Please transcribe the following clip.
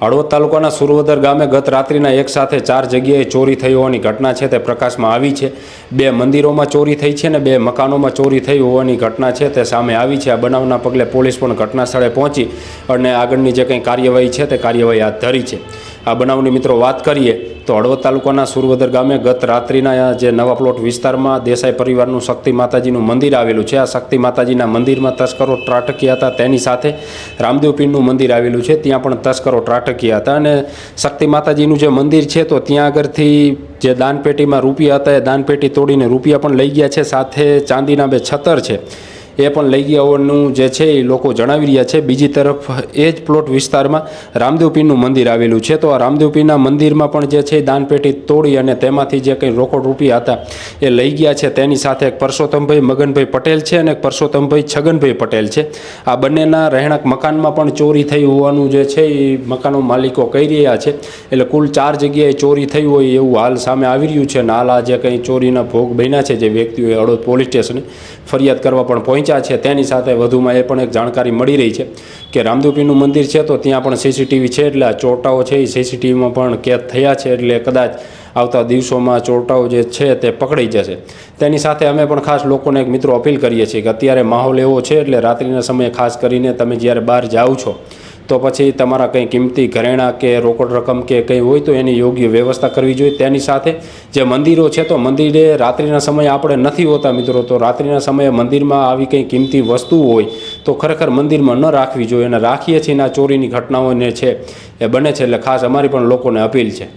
હળવદ તાલુકાના સુરવદર ગામે ગત રાત્રિના એક સાથે ચાર જગ્યાએ ચોરી થઈ હોવાની ઘટના છે તે પ્રકાશમાં આવી છે. બે મંદિરોમાં ચોરી થઈ છે ને બે મકાનોમાં ચોરી થઈ હોવાની ઘટના છે તે સામે આવી છે. આ બનાવના પગલે પોલીસ પણ ઘટના સ્થળે પહોંચી અને આગળની જે કંઈ કાર્યવાહી છે તે કાર્યવાહી હાથ ધરી છે. આ બનાવની મિત્રો વાત કરીએ, તો હળવદ તાલુકાના સુરવદર ગામે ગત રાત્રિના જે નવા પ્લોટ વિસ્તારમાં દેસાઈ પરિવારનું શક્તિ માતાજીનું મંદિર આવેલું છે. આ શક્તિ માતાજીના મંદિરમાં તસ્કરો ત્રાટક્યા હતા. તેની સાથે રામદેવ પીરનું મંદિર આવેલું છે. ત્યાં પણ તસ્કરો ત્રાટક્યા હતા અને શક્તિ માતાજીનું જે મંદિર છે, તો ત્યાં આગળથી જે દાનપેટીમાં રૂપિયા હતા, એ દાનપેટી તોડીને રૂપિયા પણ લઈ ગયા છે. સાથે ચાંદીના બે છતર છે. એ પણ લઈ ગયા હોવાનું જે છે એ લોકો જણાવી રહ્યા છે. બીજી તરફ એ જ પ્લોટ વિસ્તારમાં રામદેવ પીરનું મંદિર આવેલું છે. તો આ રામદેવ પીરના મંદિરમાં પણ જે છે દાનપેટી તોડી અને તેમાંથી જે કંઈ રોકડ રૂપિયા હતા એ લઈ ગયા છે. તેની સાથે એક પરસોત્તમભાઈ, મગનભાઈ પટેલ છે અને એક પરસોત્તમભાઈ છગનભાઈ પટેલ છે. આ બંનેના રહેણાંક મકાનમાં પણ ચોરી થઈ હોવાનું જે છે એ મકાનો માલિકો કહી રહ્યા છે. એટલે કુલ ચાર જગ્યાએ ચોરી થઈ હોય એવું હાલ સામે આવી રહ્યું છે અને હાલ આ જે કંઈ ચોરીના ભોગ બન્યા છે જે વ્યક્તિઓએ હળવદ પોલીસ સ્ટેશને ફરિયાદ કરવા પણ પહોંચ્યા છે. તેની સાથે વધુમાં એ પણ એક જાણકારી મળી રહી છે કે રામદેવપીરનું મંદિર છે તો ત્યાં પણ સીસીટીવી છે એટલે આ ચોરટાઓ છે એ સીસીટીવીમાં પણ કેદ થયા છે એટલે કદાચ આવતા દિવસોમાં ચોરટાઓ જે છે તે પકડાઈ જશે. તેની સાથે અમે પણ ખાસ લોકોને એક મિત્રો અપીલ કરીએ છીએ કે અત્યારે માહોલ એવો છે એટલે રાત્રિના સમયે ખાસ કરીને તમે જ્યારે બહાર જાઓ છો તો પછી તમારા કંઈ કિંમતી ઘરેણાં કે રોકડ રકમ કે કંઈ હોય તો એની યોગ્ય વ્યવસ્થા કરવી જોઈએ. તેની સાથે જે મંદિરો છે તો મંદિરે રાત્રિના સમયે આપણે નથી હોતા મિત્રો, તો રાત્રિના સમયે મંદિરમાં આવી કંઈ કિંમતી વસ્તુ હોય તો ખરેખર મંદિરમાં ન રાખવી જોઈએ અને રાખીએ છીએ આ ચોરીની ઘટનાઓને છે, એ બને છે એટલે ખાસ અમારી પણ લોકોને અપીલ છે.